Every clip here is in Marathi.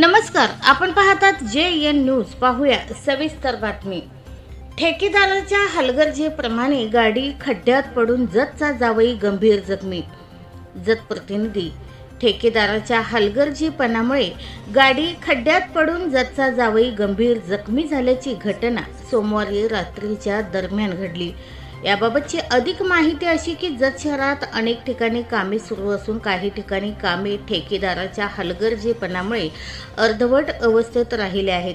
नमस्कार आपण पाहतात जे एन न्यूज. पाहूया सविस्तर बातमी. ठेकेदाराच्या हलगर्जीप्रमाणे गाडी खड्ड्यात पडून जतचा जावई गंभीर जखमी. जत प्रतिनिधी ठेकेदाराच्या हलगर्जीपणामुळे गाडी खड्ड्यात पडून जतचा जावई गंभीर जखमी झाल्याची घटना सोमवारी रात्रीच्या दरम्यान घडली. याबाबतची अधिक माहिती अशी की जत शहरात अनेक ठिकाणी कामे सुरू असून काही ठिकाणी कामे ठेकेदाराच्या हलगर्जीपणामुळे अर्धवट अवस्थेत राहिले आहेत.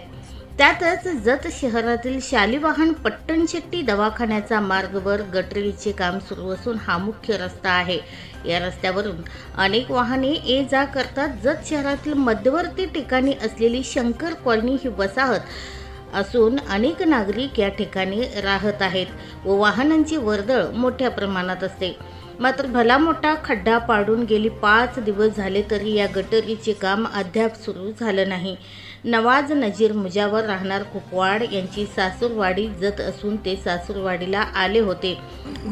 त्यातच जत शहरातील शालिवाहन पट्टणशेट्टी दवाखान्याचा मार्गवर गटरीचे काम सुरू असून हा मुख्य रस्ता आहे. या रस्त्यावरून अनेक वाहने ये जा करतात. जत शहरातील मध्यवर्ती ठिकाणी असलेली शंकर कॉलनी ही वसाहत असून अनेक नागरिक या ठिकाणी राहत आहेत व वाहनांची वर्दळ मोठ्या प्रमाणात असते. मात्र भला मोठा खड्डा पाडून गेली पाच दिवस झाले तरी या गटरीचे काम अद्याप सुरू झालं नाही. नवाज नजीर मुजावर राहणार कुपवाड यांची सासूरवाडी जत असून ते सासूरवाडीला आले होते.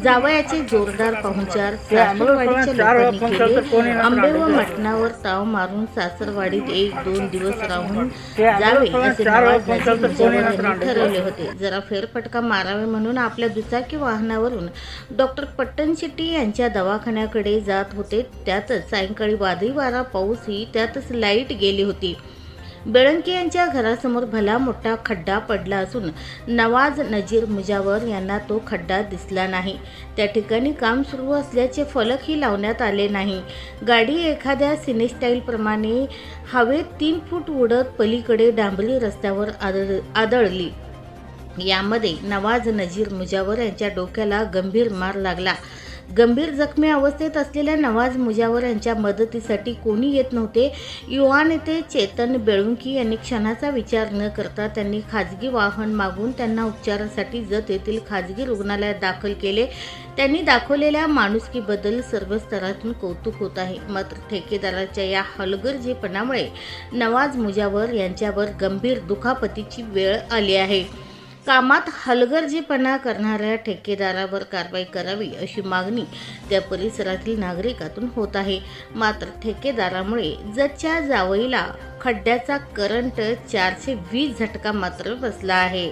जावयाचे जोरदार पाहुणचार सासूरवाडीच्या लोकांनी केले. आंबे व मटणावर ताव मारून सासरवाडीत एक दोन दिवस राहून जावे असे नवाज नजीर मुजावर ठरवले होते. जरा फेरफटका मारावे म्हणून आपल्या दुचाकी वाहनावरून डॉक्टर पट्टण शेट्टी यांच्या दवाखान्याकडे जात होते. त्यातच सायंकाळी वादळी वारा पाऊसही त्यातच लाइट गेली होती. बेळंके यांच्या घरासमोर भला मोठा खड्डा पडला असून नवाज नजीर मुजावर यांना तो खड्डा दिसला नाही. त्या ठिकाणी काम सुरू असल्याचे फलकही लावण्यात आले नाही. गाडी एखाद्या सिनेस्टाईलप्रमाणे हवेत तीन फूट उडत पलीकडे डांबरी रस्त्यावर आदळ आदळली. यामध्ये नवाज नजीर मुजावर यांच्या डोक्याला गंभीर मार लागला. गंभीर जखमी अवस्थेत असलेल्या नवाज मुजावर यांच्या मदतीसाठी कोणी येत नव्हते. युवा नेते चेतन बेळुंकी यांनी क्षणाचा विचार न करता त्यांनी खाजगी वाहन मागून त्यांना उपचारासाठी जत येथील खाजगी रुग्णालयात दाखल केले. त्यांनी दाखवलेल्या माणुसकीबद्दल सर्व स्तरातून कौतुक होत आहे. मात्र ठेकेदाराच्या या हलगर्जीपणामुळे नवाज मुजावर यांच्यावर गंभीर दुखापतीची वेळ आली आहे. कामात हलगर्जीपणा करणाऱ्या ठेकेदारावर कारवाई करावी अशी मागणी त्या परिसरातील नागरिकातून होत आहे. मात्र ठेकेदारामुळे जच्या जावईला खड्ड्याचा करंट चारशे वीस झटका मात्र बसला आहे.